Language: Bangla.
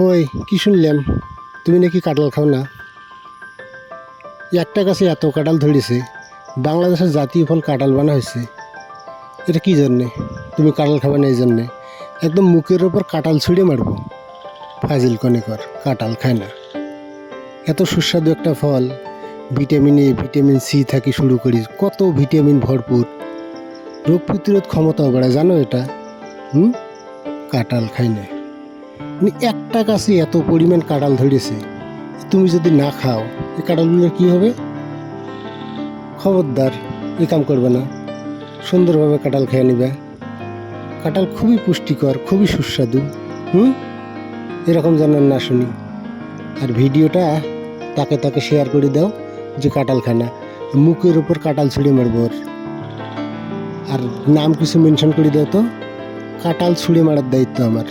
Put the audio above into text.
ওই, কি শুনলাম? তুমি নাকি কাঁঠাল খাও না? একটা গাছে এত কাঁঠাল ধরেছে, বাংলাদেশের জাতীয় ফল কাঁঠাল বানা হয়েছে। এটা কি জন্যে? তুমি কাঁঠাল খাবে না এই জন্যে? একদম মুখের ওপর কাঁঠাল ছুঁড়ে মারবো। ফাজিল কনে কর, কাঁঠাল খায় না। এত সুস্বাদু একটা ফল, ভিটামিন এ, ভিটামিন সি থাকি শুরু করি, কত ভিটামিন ভরপুর। রোগ প্রতিরোধ ক্ষমতাও বাড়ায়, জানো এটা? হুম? কাঁঠাল খাই না। মানে একটা গাছে এত পরিমাণ কাঁঠাল ধরেছে, তুমি যদি না খাও, এই কাঁঠালগুলোর কী হবে? খবরদার এই কাম করবে না, সুন্দরভাবে কাঁঠাল খেয়ে নেবে। কাঁঠাল খুবই পুষ্টিকর, খুবই সুস্বাদু, হুম? এরকম যেন না শুনি। আর ভিডিওটা তাকে তাকে শেয়ার করে দাও যে কাঁঠাল খায় না মুখের উপর কাঁঠাল ছুঁড়ে মারবো আর নাম কিছু মেনশন করে দাও তো, কাঁঠাল ছুঁড়ে মারার দায়িত্ব আমার।